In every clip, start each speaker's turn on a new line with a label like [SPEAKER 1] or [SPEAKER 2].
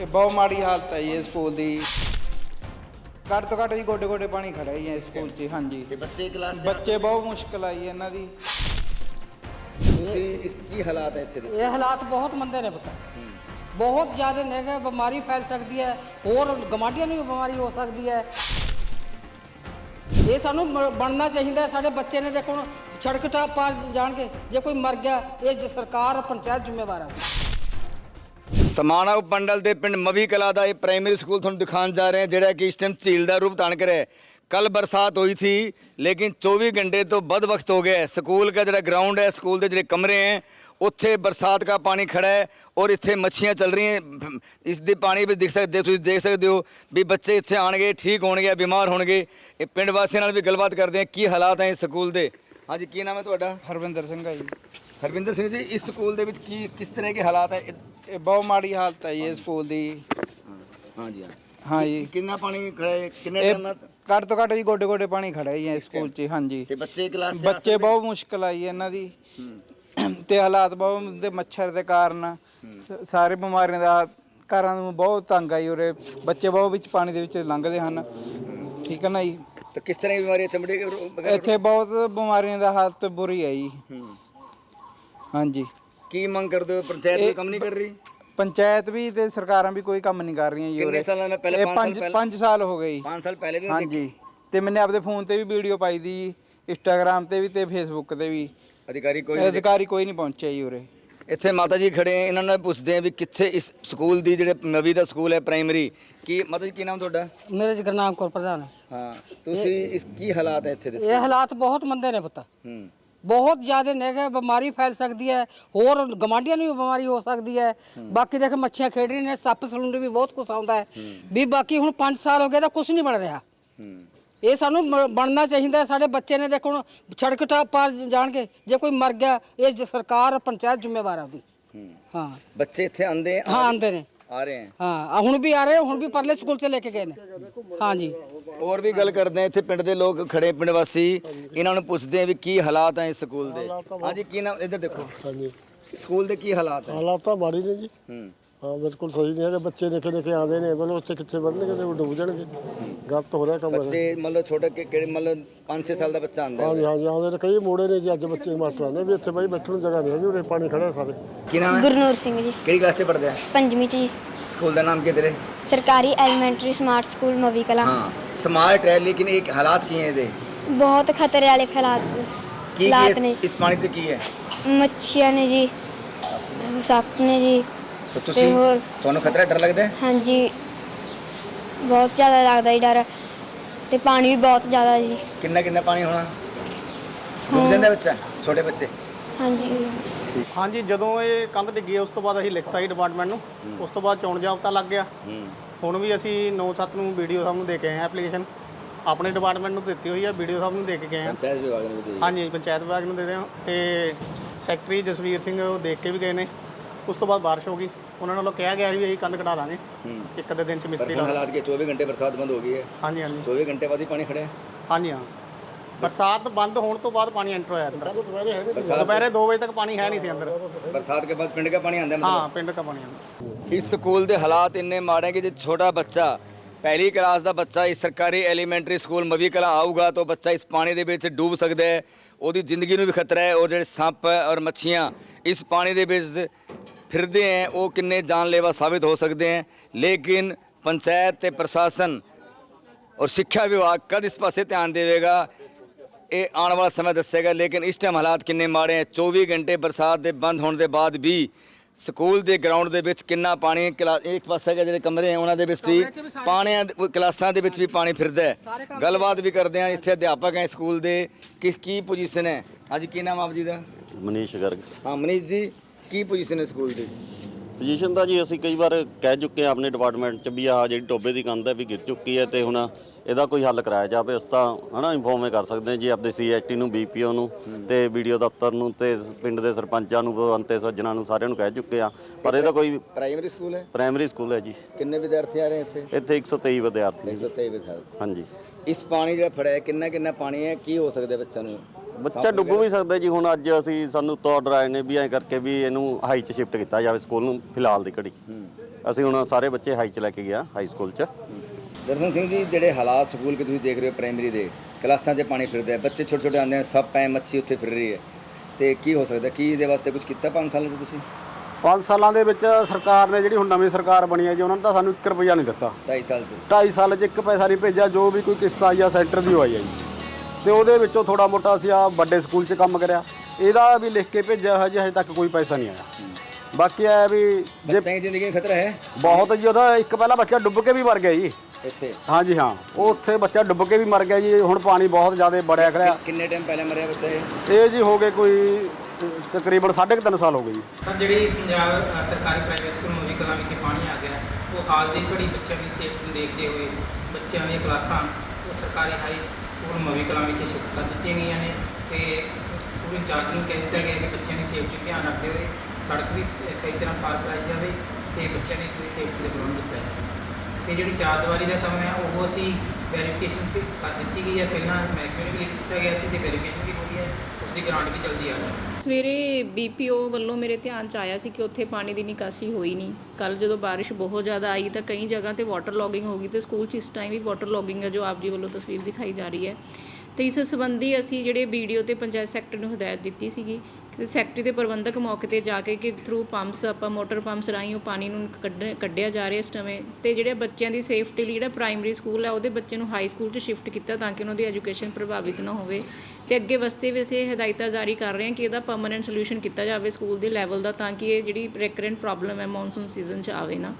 [SPEAKER 1] ਇਹ ਬਹੁਤ ਮਾੜੀ ਹਾਲਤ ਹੈ ਜੀ ਇਸ ਸਕੂਲ ਦੀ। ਘੱਟ ਤੋਂ ਘੱਟ ਵੀ ਗੋਡੇ ਗੋਡੇ ਪਾਣੀ ਖੜਾ ਹੀ ਹੈ ਇਸ ਸਕੂਲ 'ਚ ਹਾਂਜੀ।
[SPEAKER 2] ਤੇ ਬੱਚੇ ਕਲਾਸ
[SPEAKER 1] ਬੱਚੇ ਬਹੁਤ ਮੁਸ਼ਕਲ ਆਈ ਇਹਨਾਂ ਦੀ।
[SPEAKER 2] ਤੁਸੀਂ ਇਸ ਕੀ ਹਾਲਾਤ ਹੈ ਇੱਥੇ ਦੇ?
[SPEAKER 3] ਇਹ ਹਾਲਾਤ ਬਹੁਤ ਮੰਦੇ ਨੇ ਪੁੱਤ। ਬਹੁਤ ਜ਼ਿਆਦਾ ਨੇਗੇ ਬਿਮਾਰੀ ਫੈਲ ਸਕਦੀ ਹੈ ਹੋਰ ਗਮਾਂਡੀਆਂ ਨੂੰ ਵੀ ਬਿਮਾਰੀ ਹੋ ਸਕਦੀ ਹੈ। ਇਹ ਸਾਨੂੰ ਬ- ਬਣਨਾ ਚਾਹੀਦਾ ਹੈ। ਸਾਡੇ ਬੱਚੇ ਨੇ ਦੇਖੋ ਹੁਣ ਸੜਕ ਪਾਰ ਜਾਣਗੇ ਜੇ ਕੋਈ ਮਰ ਗਿਆ ਇਹ ਜ- ਸਰਕਾਰ ਔਰ ਪੰਚਾਇਤ ਜ਼ਿੰਮੇਵਾਰ ਹੈ
[SPEAKER 2] ਸਮਾਣਾ ਉਪਮੰਡਲ ਦੇ ਪਿੰਡ ਮਵੀ ਕਲਾ ਦਾ ਇਹ ਪ੍ਰਾਇਮਰੀ ਸਕੂਲ ਤੁਹਾਨੂੰ ਦਿਖਾਉਣ ਜਾ ਰਹੇ ਹਾਂ, ਜਿਹੜਾ ਕਿ ਇਸ ਟਾਈਮ ਝੀਲ ਦਾ ਰੂਪ ਧਾਰਨ ਕਰਿਆ ਕੱਲ ਬਰਸਾਤ ਹੋਈ ਸੀ, ਲੇਕਿਨ 24 ਘੰਟੇ ਤੋਂ ਵੱਧ ਵਕਤ ਹੋ ਗਿਆ ਸਕੂਲ ਦਾ ਜਿਹੜਾ ਗਰਾਊਂਡ ਹੈ, ਸਕੂਲ ਦੇ ਜਿਹੜੇ ਕਮਰੇ ਹੈ, ਉੱਥੇ ਬਰਸਾਤ ਦਾ ਪਾਣੀ ਖੜਾ ਹੈ ਔਰ ਇੱਥੇ ਮੱਛੀਆਂ ਚੱਲ ਰਹੀਆਂ ਹੈ। ਇਸ ਦੇ ਪਾਣੀ ਵਿੱਚ ਦਿਖ ਸਕਦੇ ਤੁਸੀਂ ਦੇਖ ਸਕਦੇ ਹੋ ਵੀ ਬੱਚੇ ਇੱਥੇ ਆਣਗੇ ਠੀਕ ਹੋਣਗੇ, ਬਿਮਾਰ ਹੋਣਗੇ। ਇਹ ਪਿੰਡ ਵਾਸੀਆਂ ਨਾਲ ਵੀ ਗੱਲਬਾਤ ਕਰਦੇ ਹਾਂ, ਕੀ ਹਾਲਾਤ ਹੈ ਇਸ ਸਕੂਲ ਦੇ? ਹਾਂਜੀ, ਕੀ ਨਾਮ ਹੈ ਤੁਹਾਡਾ?
[SPEAKER 1] ਹਰਵਿੰਦਰ ਸਿੰਘ ਹੈ ਜੀ।
[SPEAKER 2] ਹਰਵਿੰਦਰ ਸਿੰਘ ਜੀ ਇਸ ਸਕੂਲ ਦੇ ਵਿੱਚ ਕੀ ਕਿਸ ਤਰ੍ਹਾਂ ਦੇ ਹਾਲਾਤ ਹੈ? ਇਹ-
[SPEAKER 1] ਬਹੁਤ ਮਾੜੀ ਹਾਲਤ ਹੈ ਜੀ ਇਸ ਸਕੂਲ ਦੀ।
[SPEAKER 2] ਹਾਂ
[SPEAKER 1] ਹਾਂ। ਜੀ।
[SPEAKER 2] ਕਿੰਨਾ ਪਾਣੀ ਖੜਾ ਹੈ? ਕਿੰਨੇ
[SPEAKER 1] ਇਹ
[SPEAKER 2] ਟਾਈਮ
[SPEAKER 1] ਘੱਟ ਤੋਂ ਘੱਟ ਵੀ ਗੋਡੇ ਗੋਡੇ ਪਾਣੀ ਖੜਾ ਹੀ ਹੈ। ਇਸ ਸਕੂਲ 'ਚ ਹਾਂਜੀ।
[SPEAKER 2] ਤੇ ਬੱਚੇ ਕਲਾਸ ਚ
[SPEAKER 1] ਬੱਚੇ ਬਹੁਤ ਮੁਸ਼ਕਲ ਆਈ ਇਹਨਾਂ ਦੀ। ਤੇ ਹਾਲਾਤ ਬਹੁਤ ਤੇ ਮੱਛਰ ਦੇ ਕਾਰਨ ਸਾਰੇ ਬਿਮਾਰੀਆਂ ਦਾ ਘਰਾਂ ਨੂੰ ਬਹੁਤ ਤੰਗ ਆਈ ਉਰੇ। ਬੱਚੇ ਬਹੁਤ ਵਿੱਚ ਪਾਣੀ ਦੇ ਵਿੱਚ ਲੰਘਦੇ ਹਨ। ਠੀਕ ਹੈ ਨਾ ਜੀ?
[SPEAKER 2] ਤਾਂ ਕਿਸ ਤਰ੍ਹਾਂ ਦੀ ਬਿਮਾਰੀਆਂ ਚਮੜੀ ਵਗੈਰਾ?
[SPEAKER 1] ਇੱਥੇ ਬਹੁਤ ਬਿਮਾਰੀਆਂ ਦਾ ਹਾਲਤ ਬੁਰੀ ਹੈ ਜੀ। ਹਾਂਜੀ।
[SPEAKER 2] ਕੀ ਮੰਗ ਕਰਦੇ ਹੋ? ਪੰਚਾਇਤ ਕੋਈ ਕੰਮ ਨਹੀਂ ਕਰ ਰਹੀ?
[SPEAKER 1] ਪੰਚਾਇਤ ਵੀ ਤੇ ਸਰਕਾਰਾਂ ਵੀ ਕੋਈ ਕੰਮ ਨਹੀਂ ਕਰ ਰਹੀਆਂ ਜੀ
[SPEAKER 2] ਕਿੰਨੇ ਸਾਲਾਂ ਦਾ? ਪਹਿਲੇ
[SPEAKER 1] ਇਹ
[SPEAKER 2] ਪੰਜ ਸਾਲ
[SPEAKER 1] ਪੰਜ
[SPEAKER 2] ਪਹਿਲਾਂ?
[SPEAKER 1] ਪੰਜ ਸਾਲ ਹੋ ਗਏ ਜੀ।
[SPEAKER 2] 5 ਸਾਲ ਪਹਿਲੇ ਵੀ
[SPEAKER 1] ਹਾਂਜੀ। ਤੇ ਮੈਨੇ ਆਪਦੇ ਫੋਨ ਤੇ ਵੀ ਵੀਡੀਓ ਪਾਈ ਦੀ ਇੰਸਟਾਗ੍ਰam ਤੇ ਵੀ ਤੇ ਫੇਸਬੁੱਕ ਤੇ ਵੀ।
[SPEAKER 2] ਅਧਿਕਾਰੀ ਕੋਈ ਨਹੀਂ
[SPEAKER 1] ਅਧਿਕਾਰੀ ਕੋਈ ਨਹੀਂ ਪਹੁੰਚਿਆ ਜੀ ਉਰੇ।
[SPEAKER 2] ਇੱਥੇ ਮਾਤਾ ਜੀ ਖੜੇ ਇਹਨਾਂ ਨਾਲ ਪੁੱਛਦੇ ਆ ਵੀ ਕਿੱਥੇ ਇਸ ਸਕੂਲ ਦੀ ਜਿਹੜੇ ਨਵੀਂ ਦਾ ਸਕੂਲ ਹੈ ਪ੍ਰਾਇਮਰੀ ਕੀ ਮਾਤਾ ਜੀ ਕੀ ਨਾਮ ਤੁਹਾਡਾ?
[SPEAKER 3] ਮੇਰੇ ਜੀ ਗੁਰਨਾਮ ਕੌਰ ਪ੍ਰਧਾਨ। ਹੈ।
[SPEAKER 2] ਹਾਂ ਤੁਸੀਂ ਇਸ ਕੀ ਹਾਲਾਤ ਹੈ ਇੱਥੇ ਦੇ
[SPEAKER 3] ਇਹ ਹਾਲਾਤ ਬਹੁਤ ਮੰਦੇ ਨੇ ਪੁੱਤ।
[SPEAKER 2] ਹੂੰ।
[SPEAKER 3] ਬਹੁਤ ਜ਼ਿਆਦਾ ਨੇਗੇ ਬਿਮਾਰੀ ਫੈਲ ਸਕਦੀ ਹੈ ਹੋਰ ਗਮਾਂਡੀਆਂ ਨੂੰ ਵੀ ਬਿਮਾਰੀ ਹੋ ਸਕਦੀ ਹੈ। ਬਾਕੀ ਦੇਖ ਮੱਛੀਆਂ ਖੇਡ ਰਹੀਆਂ ਨੇ ਸੱਪ ਸਲੂੰਡ ਵੀ ਬਹੁਤ ਕੁਛ ਆਉਂਦਾ ਹੈ। ਵੀ ਬਾਕੀ ਹੁਣ 5 ਸਾਲ ਹੋ ਗਏ ਤਾਂ ਕੁਝ ਨਹੀਂ ਬਣ ਰਿਹਾ। ਇਹ ਸਾਨੂੰ ਮ- ਬਣਨਾ ਚਾਹੀਦਾ। ਸਾਡੇ ਬੱਚੇ ਨੇ ਦੇਖੋ ਹੁਣ ਸੜਕ ਟਾ ਪਾਰ ਜਾਣਗੇ। ਜੇ ਕੋਈ ਮਰ ਗਿਆ ਇਹ ਜ- ਸਰਕਾਰ ਪੰਚਾਇਤ ਜ਼ਿੰਮੇਵਾਰ ਹੈ ਉਹਦੀ।
[SPEAKER 2] ਹੂੰ। ਬੱਚੇ ਇੱਥੇ ਆਂਦੇ
[SPEAKER 3] ਹਾਂ ਆਂਦੇ ਨੇ।
[SPEAKER 2] ਆ ਰਹੇ ਹੈ।
[SPEAKER 3] ਹਾਂ ਆਹ ਹੁਣ ਵੀ ਆ ਰਹੇ ਹੁਣ ਵੀ ਪਰਲੇ ਸਕੂਲ ਚ ਲੈ ਕੇ ਗਏ ਨੇ। ਹਾਂਜੀ।
[SPEAKER 2] ਹੋਰ ਵੀ ਗੱਲ ਕਰਦੇ ਆ ਇੱਥੇ ਪਿੰਡ ਦੇ ਲੋਕ ਖੜੇ ਪਿੰਡ ਵਾਸੀ ਇਹਨਾਂ ਨੂੰ ਪੁੱਛਦੇ ਆ ਵੀ ਕੀ ਹਾਲਾਤ ਹੈ ਇਸ ਸਕੂਲ ਦੇ। ਹਾਂਜੀ ਕੀ ਨਾਮ ਇੱਧਰ ਦੇਖੋ।
[SPEAKER 4] ਹਾਂਜੀ।
[SPEAKER 2] ਸਕੂਲ ਦੇ ਕੀ ਹਾਲਾਤ ਹੈ?
[SPEAKER 4] ਹਾਲਾਤ ਤਾਂ ਮਾੜੀ ਨੇ ਜੀ।
[SPEAKER 2] ਹੂੰ।
[SPEAKER 4] ਹਾਂ ਬਿਲਕੁਲ ਸਹੀ ਨਹੀਂ ਹੈਗੇ ਬੱਚੇ ਨਿੱਕੇ ਨਿੱਕੇ ਆਉਂਦੇ ਨੇ ਮਤਲਬ ਉੱਥੇ ਕਿੱਥੇ ਵੜਨਗੇ ਤੇ ਉਹ ਡੁੱਬ ਜਾਣਗੇ ਗਲਤ ਹੋ ਰਿਹਾ ਕੰਮ ਇਹ।
[SPEAKER 2] ਬੱਚੇ ਮਤਲਬ ਛੋਟੇ ਕਿ- ਕਿਹੜੇ ਮਤਲਬ 5-6 ਸਾਲ ਦਾ ਬੱਚਾ ਆਂਦਾ
[SPEAKER 4] ਹਾਂਜੀ ਹਾਂਜੀ ਆਉਂਦੇ ਨੇ ਕਈ ਮੋੜੇ ਨੇ ਜੀ ਅੱਜ ਬੱਚੇ ਮਾਸਟਰ ਆਉਂਦੇ ਵੀ ਇੱਥੇ ਬਾਈ ਬੈਠਣ ਨੂੰ ਜਗ੍ਹਾ ਨਹੀਂ ਹੈਗੀ ਉਰੇ ਪਾਣੀ ਖੜਾ ਸਾਰੇ
[SPEAKER 2] ਕੀ ਨਾਮ ਹੈ
[SPEAKER 5] ਗੁਰਨੂਰ ਸਿੰਘ ਜੀ
[SPEAKER 2] ਕਿਹੜੀ ਕਲਾਸ 'ਚ ਪੜ੍ਹਦੇ ਆ
[SPEAKER 5] ਪੰਜਵੀਂ ਚ ਜੀ
[SPEAKER 2] ਸਕੂਲ ਦਾ ਨਾਮ ਕੀ ਹੈ ਤੇਰੇ
[SPEAKER 5] ਸਰਕਾਰੀ elementary smart school Mavi Kalan
[SPEAKER 2] ਹਾਂ ਸਮਾਰਟ ਹੈ ਲੇਕਿਨ ਇੱਕ ਹਾਲਾਤ ਕੀ ਹੈ ਇਹਦੇ
[SPEAKER 5] ਬਹੁਤ ਖਤਰੇ ਵਾਲੇ ਹਾਲਾਤ
[SPEAKER 2] ਕੀ ਕੀ
[SPEAKER 5] ਹਾਲਾਤ
[SPEAKER 2] ਇਸ-
[SPEAKER 5] ਨੇ
[SPEAKER 2] ਇਸ ਪਾਣੀ 'ਚ ਕੀ ਹੈ
[SPEAKER 5] ਮੱਛੀਆਂ ਨੇ ਜੀ ਸੱਪ ਨੇ ਜੀ
[SPEAKER 2] ਤਾਂ ਤੁਸੀਂ
[SPEAKER 5] ਹੋਰ?
[SPEAKER 2] ਤੁਹਾਨੂੰ ਖਤਰਾ ਡਰ ਲੱਗਦਾ ਹੈ?
[SPEAKER 5] ਹਾਂਜੀ। ਬਹੁਤ ਜ਼ਿਆਦਾ ਲੱਗਦਾ ਜੀ ਡਰ। ਤੇ ਪਾਣੀ ਵੀ ਬਹੁਤ ਜ਼ਿਆਦਾ ਜੀ।
[SPEAKER 2] ਕਿੰਨਾ ਕਿੰਨਾ ਪਾਣੀ ਹੋਣਾ? ਡੁੱਬ ਜਾਂਦਾ ਬੱਚਾ ਛੋਟੇ ਬੱਚੇ?
[SPEAKER 5] ਹਾਂਜੀ।
[SPEAKER 6] ਹਾਂਜੀ ਜਦੋਂ ਇਹ ਕੰਧ ਡਿੱਗੀ ਉਸ ਤੋਂ ਬਾਅਦ ਅਸੀਂ ਲਿਖਤਾ ਜੀ ਡਿਪਾਰਟਮੈਂਟ ਨੂੰ। ਉਸ ਤੋਂ ਬਾਅਦ ਚੋਣ ਜਾਬਤਾ ਲੱਗ ਗਿਆ। ਹੁਣ ਵੀ ਅਸੀਂ 9-7 ਨੂੰ ਵੀਡੀਓ ਸਾਹਿਬ ਨੂੰ ਦੇ ਕੇ ਆਏ ਹਾਂ ਐਪਲੀਕੇਸ਼ਨ ਆਪਣੇ ਡਿਪਾਰਟਮੈਂਟ ਨੂੰ ਦਿੱਤੀ ਹੋਈ ਹੈ ਵੀਡੀਓ ਸਾਹਿਬ ਨੂੰ ਦੇ ਕੇ ਗਏ ਹਾਂ।
[SPEAKER 2] ਪੰਚਾਇਤ ਵਿਭਾਗ ਨੇ ਵੀ
[SPEAKER 6] ਹਾਂਜੀ ਪੰਚਾਇਤ ਵਿਭਾਗ ਨੂੰ ਦੇ ਰਹੇ ਹਾਂ। ਤੇ ਸੈਕਟਰੀ ਜਸਵੀਰ ਸਿੰਘ ਉਹ ਦੇਖ ਕੇ ਵੀ ਗਏ ਨੇ। ਉਸ ਤੋਂ ਬਾਅਦ ਬਾਰਿਸ਼ ਹੋ ਗਈ। ਉਹਨਾਂ ਨਾਲੋਂ ਕਿਹਾ ਗਿਆ ਸੀ ਵੀ ਅਸੀਂ ਕੰਧ ਕਢਾ ਦਾਂਗੇ। ਇੱਕ ਅੱਧੇ ਦਿਨ ਚ ਮਿਸਤਰੀ ਲਾ
[SPEAKER 2] ਹਾਲਾਤ ਕੇ 24 ਘੰਟੇ ਬਰਸਾਤ ਬੰਦ ਹੋ ਗਈ ਹੈ।
[SPEAKER 6] ਹਾਂਜੀ ਹਾਂਜੀ।
[SPEAKER 2] 24 ਘੰਟੇ ਬਾਅਦ ਹੀ ਪਾਣੀ ਖੜਿਆ ਹੈ।
[SPEAKER 6] ਹਾਂਜੀ ਹਾਂ। ਬਰਸਾਤ ਬੰਦ ਹੋਣ ਤੋਂ ਬਾਅਦ ਪਾਣੀ ਐਂਟਰ ਹੋਇਆ ਅੰਦਰ। ਦੁਪਹਿਰੇ 2 ਵਜੇ ਤੱਕ ਪਾਣੀ ਹੈ ਨਹੀਂ ਸੀ ਅੰਦਰ।
[SPEAKER 2] ਬਰਸਾਤ ਕੇ ਬਾਅਦ ਪਿੰਡ ਦਾ ਪਾਣੀ ਆਂਦਾ
[SPEAKER 6] ਹਾਂ ਪਿੰਡ ਦਾ ਪਾਣੀ ਆਉਂਦਾ।
[SPEAKER 2] ਇਸ ਸਕੂਲ ਦੇ ਹਾਲਾਤ ਇੰਨੇ ਮਾੜੇ ਕਿ ਜੇ ਛੋਟਾ ਬੱਚਾ ਪਹਿਲੀ ਕਲਾਸ ਦਾ ਬੱਚਾ ਇਸ ਸਰਕਾਰੀ ਐਲੀਮੈਂਟਰੀ ਸਕੂਲ ਮਵੀ ਕਲਾ ਆਊਗਾ ਤਾਂ ਬੱਚਾ ਇਸ ਪਾਣੀ ਦੇ ਵਿੱਚ ਡੂਬ ਸਕਦਾ ਹੈ। ਉਹਦੀ ਜ਼ਿੰਦਗੀ ਨੂੰ ਵੀ ਖਤਰਾ ਹੈ ਔਰ ਜਿਹੜੇ ਸੱਪ ਔਰ ਮੱਛੀਆਂ ਇਸ ਪਾਣੀ ਦੇ ਵਿੱਚ ਫਿਰਦੇ ਹੈ ਉਹ ਕਿੰਨੇ ਜਾਨਲੇਵਾ ਸਾਬਿਤ ਹੋ ਸਕਦੇ ਹੈ। ਲੇਕਿਨ ਪੰਚਾਇਤ ਤੇ ਪ੍ਰਸ਼ਾਸਨ ਔਰ ਸਿੱਖਿਆ ਵਿਭਾਗ ਕਦ ਇਸ ਪਾਸੇ ਧਿਆਨ ਦੇਵੇਗਾ ਇਹ ਆਉਣ ਵਾਲਾ ਸਮਾਂ ਦੱਸੇਗਾ ਲੇਕਿਨ ਇਸ ਟਾਈਮ ਹਾਲਾਤ ਕਿੰਨੇ ਮਾੜੇ ਹੈ। 24 ਘੰਟੇ ਬਰਸਾਤ ਦੇ ਬੰਦ ਹੋਣ ਦੇ ਬਾਅਦ ਵੀ ਸਕੂਲ ਦੇ ਗਰਾਊਂਡ ਦੇ ਵਿੱਚ ਕਿੰਨਾ ਪਾਣੀ ਇੱਕ ਪਾਸੇ ਹੈਗਾ ਜਿਹੜੇ ਕਮਰੇ ਹੈ ਉਹਨਾਂ ਦੇ ਵਿੱਚ ਵੀ ਪਾਣੀਆਂ ਦੇ- ਕਲਾਸਾਂ ਦੇ ਵਿੱਚ ਵੀ ਪਾਣੀ ਫਿਰਦਾ ਹੈ। ਗੱਲਬਾਤ ਵੀ ਕਰਦੇ ਆ ਇੱਥੇ ਅਧਿਆਪਕ ਹੈ ਸਕੂਲ ਦੇ ਕਿ ਕੀ ਪੋਜੀਸ਼ਨ ਹੈ? ਅੱਜ ਕੀ ਨਾਮ ਆਪ ਜੀ ਦਾ?
[SPEAKER 7] ਮਨੀਸ਼ ਗਰਗ।
[SPEAKER 2] ਹਾਂ ਮਨੀਸ਼ ਜੀ ਕੀ ਪੋਜੀਸ਼ਨ ਹੈ ਸਕੂਲ ਦੀ?
[SPEAKER 7] ਪੋਜੀਸ਼ਨ ਦਾ ਜੀ ਅਸੀਂ ਕਈ ਵਾਰ ਕਹਿ ਚੁੱਕੇ ਹਾਂ ਆਪਣੇ ਡਿਪਾਰਟਮੈਂਟ ਚ ਵੀ ਆਹ ਜਿਹੜੀ ਟੋਬੇ ਦੀ ਕੰਧ ਹੈ ਵੀ ਗਿਰ ਚੁੱਕੀ ਹੈ ਤੇ ਹੁਣ ਇਹਦਾ ਕੋਈ ਹੱਲ ਕਰਾਇਆ ਜਾਵੇ ਉਸ ਤਾਂ ਹਨਾ ਇਨਫੋਰਮ ਕਰ ਸਕਦੇ ਹਾਂ ਜੀ ਆਪਦੇ ਸੀਐਸਟੀ ਨੂੰ ਬੀਪੀਓ ਨੂੰ ਤੇ ਵੀਡੀਓ ਦਫ਼ਤਰ ਨੂੰ ਤੇ ਪਿੰਡ ਦੇ ਸਰਪੰਚਾਂ ਨੂੰ ਭਗਵੰਤੇ ਸੱਜਣਾ ਨੂੰ ਸਾਰਿਆਂ ਨੂੰ ਕਹਿ ਚੁੱਕੇ ਆ ਪਰ ਇਹਦਾ ਕੋਈ
[SPEAKER 2] ਪ੍ਰਾਇਮਰੀ ਸਕੂਲ ਹੈ?
[SPEAKER 7] ਪ੍ਰਾਇਮਰੀ ਸਕੂਲ ਹੈ ਜੀ।
[SPEAKER 2] ਕਿੰਨੇ ਵਿਦਿਆਰਥੀ ਆ ਰਹੇ ਇੱਥੇ?
[SPEAKER 7] ਇੱਥੇ 123 ਵਿਦਿਆਰਥੀ ਨੇ ਜੀ।
[SPEAKER 2] 123 ਵਿਦਿਆਰਥੀ।
[SPEAKER 7] ਹਾਂਜੀ।
[SPEAKER 2] ਇਸ ਪਾਣੀ ਜਿਹੜਾ ਫੜਿਆ ਕਿੰਨਾ ਕਿੰਨਾ ਪਾਣੀ ਹੈ? ਕੀ ਹੋ ਸਕਦਾ ਬੱਚਿਆਂ ਨੂੰ?
[SPEAKER 7] ਬੱਚਾ ਡੁੱਬ ਵੀ ਸਕਦਾ ਜੀ। ਹੁਣ ਅੱਜ ਅਸੀਂ ਸਾਨੂੰ ਤੋਂ ਆਰਡਰ ਆਏ ਨੇ ਵੀ ਐਂ ਕਰਕੇ ਵੀ ਇਹਨੂੰ ਹਾਈ ਚ ਸ਼ਿਫਟ ਕੀਤਾ ਜਾਵੇ ਸਕੂਲ ਨੂੰ ਫਿਲਹਾਲ ਦੀ ਘੜੀ। ਅਸੀਂ ਹੁਣ ਸਾਰੇ ਬੱਚੇ ਹਾਈ ਚ ਲੈ ਕੇ ਗਿਆ ਹਾਈ ਸਕੂਲ ਚ।
[SPEAKER 2] ਦਰਸ਼ਨ ਸਿੰਘ ਜੀ ਜਿਹੜੇ ਹਾਲਾਤ ਸਕੂਲ ਕੇ ਤੁਸੀਂ ਦੇਖ ਰਹੇ ਹੋ ਪ੍ਰਾਇਮਰੀ ਦੇ ਕਲਾਸਾਂ 'ਚ ਪਾਣੀ ਫਿਰਦਾ ਹੈ ਬੱਚੇ ਛੋਟੇ ਛੋਟੇ ਆਉਂਦੇ ਆ ਸਭ ਪੈ ਮੱਛੀ ਉੱਥੇ ਫਿਰ ਰਹੀ ਹੈ। ਤੇ ਕੀ ਹੋ ਸਕਦਾ ਕੀ ਇਹਦੇ ਵਾਸਤੇ ਕੁਝ ਕੀਤਾ 5 ਸਾਲਾਂ 'ਚ ਤੁਸੀਂ?
[SPEAKER 8] 5 ਸਾਲਾਂ ਦੇ ਵਿੱਚ ਸਰਕਾਰ ਨੇ ਜਿਹੜੀ ਹੁਣ ਨਵੀਂ ਸਰਕਾਰ ਬਣੀ ਹੈ ਜੀ ਉਹਨਾਂ ਨੇ ਤਾਂ ਸਾਨੂੰ 1 ਰੁਪਈਆ ਨਹੀਂ ਦਿੱਤਾ।
[SPEAKER 2] 2.5 ਸਾਲ 'ਚ।
[SPEAKER 8] 2.5 ਸਾਲ 'ਚ ਇੱਕ ਪੈਸਾ ਨਹੀਂ ਭੇਜਿਆ ਜੋ ਵੀ ਕੋਈ ਕਿਸ਼ਤ ਆਈ ਆ ਸੈਂਟਰ ਦੀ ਹੋਈ ਆ ਜੀ। ਤੇ ਉਹਦੇ ਵਿੱਚੋਂ ਥੋੜਾ ਮੋਟਾ ਅਸੀਂ ਆ ਵੱਡੇ ਸਕੂਲ 'ਚ ਕੰਮ ਕਰਿਆ। ਇਹਦਾ ਵੀ ਲਿਖ ਕੇ ਭੇਜਿਆ ਹੋਇਆ ਜੀ ਹਜੇ ਤੱਕ ਕੋਈ ਪੈਸਾ ਨਹੀਂ ਆਇਆ। ਬਾਕੀ ਇਹ ਵੀ ਜੇ
[SPEAKER 2] ਬੱਚਿਆਂ ਦੀ ਜ਼ਿੰਦਗੀ ਨੂੰ ਖਤਰਾ ਹੈ?
[SPEAKER 8] ਬਹੁਤ ਜੀ ਉਹਦਾ ਇੱਕ ਪਹਿਲਾ ਬੱਚਾ ਡੁੱਬ ਕੇ ਵੀ ਮਰ ਗਿਆ ਜੀ।
[SPEAKER 2] ਇੱਥੇ?
[SPEAKER 8] ਹਾਂਜੀ ਹਾਂ। ਉਹ ਉੱਥੇ ਬੱਚਾ ਡੁੱਬ ਕੇ ਵੀ ਮਰ ਗਿਆ ਜੀ। ਹੁਣ ਪਾਣੀ ਬਹੁਤ ਜ਼ਿਆਦਾ ਬੜਿਆ ਖੜਿਆ।
[SPEAKER 2] ਕਿੰਨੇ ਟਾਈਮ ਪਹਿਲਾਂ ਮਰਿਆ ਬੱਚਾ ਇਹ?
[SPEAKER 8] ਇਹ ਜੀ ਹੋ ਗਏ ਕੋਈ ਤਕਰੀਬਨ 3.5 ਸਾਲ ਹੋ ਗਏ ਜੀ।
[SPEAKER 9] ਸਰ ਜਿਹੜੀ ਪੰਜਾਬ ਸਰਕਾਰੀ ਪ੍ਰਾਈਵੇਟ ਸਕੂਲ ਮੋਦੀ ਕਲਾਂ ਵਿਖੇ ਪਾਣੀ ਆ ਗਿਆ। ਉਹ ਹਾਲ ਦੀ ਘੜੀ ਬੱਚਿਆਂ ਦੀ ਸੇਫਟੀ ਨੂੰ ਦੇਖਦੇ ਹੋਏ ਬੱਚਿਆਂ ਦੀਆਂ ਕਲਾਸਾਂ ਸਰਕਾਰੀ ਹਾਈ ਸਕੂਲ ਮਵੀ ਕਲਾਂ ਵਿਖੇ ਸ਼ਿਫਟ ਕਰ ਦਿੱਤੀਆਂ ਗਈਆਂ ਨੇ ਤੇ ਸਕੂਲ ਇੰਚਾਰਜ ਨੂੰ ਕਹਿ ਦਿੱਤਾ ਗਿਆ ਕਿ ਬੱਚਿਆਂ ਦੀ ਸੇਫਟੀ ਧਿਆਨ ਰੱਖਦੇ ਹੋਏ ਸੜਕ ਵੀ ਸਹੀ ਤਰ੍ਹਾਂ ਪਾਰ ਕਰਾਈ ਜਾਵੇ ਤੇ ਬੱਚਿਆਂ ਦੀ ਪੂਰੀ ਸੇਫਟੀ ਦਾ ਪ੍ਰਬੰਧ ਕੀਤਾ ਜਾਵੇ ਤੇ ਜਿਹੜੀ ਚਾਰ ਦੀਵਾਰੀ ਦਾ ਕੰਮ ਹੈ, ਉਹ ਅਸੀਂ ਵੈਰੀਫਿਕੇਸ਼ਨ ਕਰ ਦਿੱਤੀ ਗਈ ਹੈ। ਪਹਿਲਾਂ ਮਹਿਕਮੇ ਨੂੰ ਵੀ ਲਿਖ ਦਿੱਤਾ ਗਿਆ ਸੀ ਤੇ ਵੈਰੀਫਿਕੇਸ਼ਨ ਵੀ ਹੋ ਗਈ ਹੈ। ਉਸ ਦੀ ਗ੍ਰਾਂਟ ਵੀ ਜਲਦੀ ਆ ਜਾਵੇਗੀ।
[SPEAKER 10] ਸਵੇਰੇ ਬੀਪੀਓ ਵੱਲੋਂ ਮੇਰੇ ਧਿਆਨ ਚ ਆਇਆ ਸੀ ਕਿ ਉੱਥੇ ਪਾਣੀ ਦੀ ਨਿਕਾਸੀ ਹੋਈ ਨਹੀਂ। ਕੱਲ ਜਦੋਂ ਬਾਰਿਸ਼ ਬਹੁਤ ਜ਼ਿਆਦਾ ਆਈ ਤਾਂ ਕਈ ਜਗ੍ਹਾ ਤੇ ਵਾਟਰ ਲੌਗਿੰਗ ਹੋ ਗਈ ਤੇ ਸਕੂਲ 'ਚ ਇਸ ਟਾਈਮ ਵੀ ਵਾਟਰ ਲੌਗਿੰਗ ਹੈ ਜੋ ਆਪ ਜੀ ਵੱਲੋਂ ਤਸਵੀਰ ਦਿਖਾਈ ਜਾ ਰਹੀ ਹੈ। ਤੇ ਇਸ ਸੰਬੰਧੀ ਅਸੀਂ ਜਿਹੜੇ ਵੀਡੀਓ ਤੇ ਪੰਚਾਇਤ ਸੈਕਟਰ ਨੂੰ ਹਦਾਇਤ ਦਿੱਤੀ ਸੀਗੀ ਕਿ ਸੈਕਟਰੀ ਦੇ ਪ੍ਰਬੰਧਕ ਮੌਕੇ ਤੇ ਜਾ ਕੇ ਕਿ ਥਰੂ ਪੰਪਸ ਆਪਾਂ ਮੋਟਰ ਪੰਪਸ ਰਾਹੀਂ ਉਹ ਪਾਣੀ ਨੂੰ ਕੱਢ- ਕੱਢਿਆ ਜਾ ਰਿਹਾ ਇਸ ਸਮੇਂ ਤੇ ਜਿਹੜੇ ਬੱਚਿਆਂ ਦੀ ਸੇਫਟੀ ਲਈ ਜਿਹੜਾ ਪ੍ਰਾਇਮਰੀ ਸਕੂਲ ਹੈ ਉਹਦੇ ਬੱਚੇ ਨੂੰ ਹਾਈ ਸਕੂਲ 'ਚ ਸ਼ਿਫਟ ਕੀਤਾ ਤਾਂ ਕਿ ਉਹਨਾਂ ਦੀ ਐਜੂਕੇਸ਼ਨ ਪ੍ਰਭਾਵਿਤ ਨਾ ਹੋਵੇ। ਤੇ ਅੱਗੇ ਵਸਤੇ ਵੀ ਅਸੀਂ ਇਹ ਹਦਾਇਤਾਂ ਜਾਰੀ ਕਰ ਰਹੇ ਹਾਂ ਕਿ ਇਹਦਾ ਪਰਮਨੈਂਟ ਸੋਲੂਸ਼ਨ ਕੀਤਾ ਜਾਵੇ ਸਕੂਲ ਦੇ ਲੈਵਲ ਦਾ ਤਾਂ ਕਿ ਇਹ ਜਿਹੜੀ ਰੈਕਰੈਂਟ ਪ੍ਰੋਬਲਮ ਹੈ ਮੌਨਸੂਨ ਸੀਜ਼ਨ 'ਚ ਆਵੇ ਨਾ।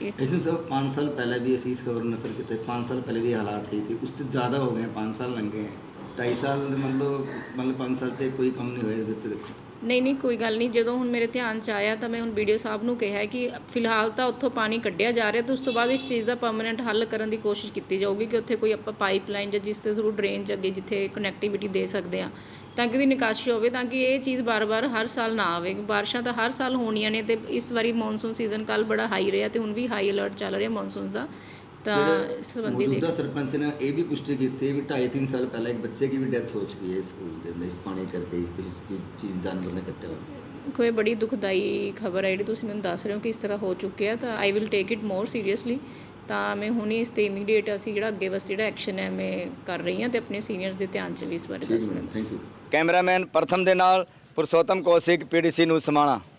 [SPEAKER 10] ਇਸ
[SPEAKER 11] इसमें सब पाँच साल पहले भी ऐसी इस खबर नसर के थे पाँच साल पहले भी ये हालात ही थी उससे ज़्यादा हो गए हैं पाँच साल लग गए हैं ढाई साल मतलब मतलब पाँच साल से कोई कम नहीं हुआ इस देखो देखो
[SPEAKER 10] ਨਹੀਂ ਨਹੀਂ ਕੋਈ ਗੱਲ ਨਹੀਂ ਜਦੋਂ ਹੁਣ ਮੇਰੇ ਧਿਆਨ 'ਚ ਆਇਆ ਤਾਂ ਮੈਂ ਹੁਣ ਵੀਡੀਓ ਸਾਹਿਬ ਨੂੰ ਕਿਹਾ ਹੈ ਕਿ ਫਿਲਹਾਲ ਤਾਂ ਉੱਥੋਂ ਪਾਣੀ ਕੱਢਿਆ ਜਾ ਰਿਹਾ ਤੇ ਉਸ ਤੋਂ ਬਾਅਦ ਇਸ ਚੀਜ਼ ਦਾ ਪਰਮਨੈਂਟ ਹੱਲ ਕਰਨ ਦੀ ਕੋਸ਼ਿਸ਼ ਕੀਤੀ ਜਾਊਗੀ ਕਿ ਉੱਥੇ ਕੋਈ ਆਪਾਂ ਪਾਈਪਲਾਈਨ ਜਾਂ ਜਿਸ ਦੇ ਥਰੂ ਡਰੇਨ 'ਚ ਅੱਗੇ ਜਿੱਥੇ ਕਨੈਕਟੀਵਿਟੀ ਦੇ ਸਕਦੇ ਆ ਤਾਂ ਕਿ ਵੀ ਨਿਕਾਸੀ ਹੋਵੇ ਤਾਂ ਕਿ ਇਹ ਚੀਜ਼ ਬਾਰ-ਬਾਰ ਹਰ ਸਾਲ ਨਾ ਆਵੇ। ਬਾਰਿਸ਼ਾਂ ਤਾਂ ਹਰ ਸਾਲ ਹੋਣੀਆਂ ਨੇ ਤੇ ਇਸ ਵਾਰੀ ਮੌਨਸੂਨ ਸੀਜ਼ਨ ਕੱਲ ਬੜਾ ਹਾਈ ਰਿਹਾ ਤੇ ਹੁਣ ਵੀ ਹਾਈ ਅਲਰਟ ਚੱਲ ਰਿਹਾ ਮੌਨਸੂਨਸ ਦਾ। ਤਾਂ ਇਸ ਸੰਬੰਧੀ
[SPEAKER 11] ਮੌਜੂਦਾ ਸਰਪੰਚ ਨੇ ਇਹ ਵੀ ਪੁਸ਼ਟੀ ਕੀਤੀ ਵੀ 2.5-3 ਸਾਲ ਪਹਿਲਾਂ ਇੱਕ ਬੱਚੇ ਦੀ ਵੀ ਡੈਥ ਹੋ ਚੁੱਕੀ ਹੈ ਸਕੂਲ ਦੇ ਅੰਦਰ ਇਸ ਪਾਣੀ ਕਰਕੇ ਕੁਝ ਚੀਜ਼ ਜਾਨਵਰ ਨੇ ਕੱਟਿਆ ਹੋਇਆ।
[SPEAKER 10] ਕੋਈ ਬੜੀ ਦੁਖਦਾਈ ਖਬਰ ਹੈ ਜਿਹੜੀ ਤੁਸੀਂ ਮੈਨੂੰ ਦੱਸ ਰਹੇ ਹੋ ਕਿ ਇਸ ਤਰ੍ਹਾਂ ਹੋ ਚੁੱਕਿਆ ਤਾਂ I will take it more seriously ਤਾਂ ਮੈਂ ਹੁਣੇ ਇਸ ਤੇ ਇਮੀਡੀਏਟ ਅਸੀਂ ਜਿਹੜਾ ਅੱਗੇ ਵਸ ਜਿਹੜਾ ਐਕਸ਼ਨ ਹੈ ਮੈਂ ਕਰ ਰਹੀ ਹਾਂ ਤੇ ਆਪਣੇ ਸੀਨੀਅਰਸ ਦੇ ਧਿਆਨ ਚ ਵੀ ਇਸ ਬਾਰੇ ਦੱਸਣਾ
[SPEAKER 11] ਥੈਂਕ ਯੂ
[SPEAKER 2] ਕੈਮਰਾਮੈਨ ਪ੍ਰਥਮ ਦੇ ਨਾਲ ਪੁਰਸ਼ੋਤਮ ਕੌਸ਼ਿਕ ਪੀਡੀਸੀ ਨੂੰ ਸਮਾਣਾ।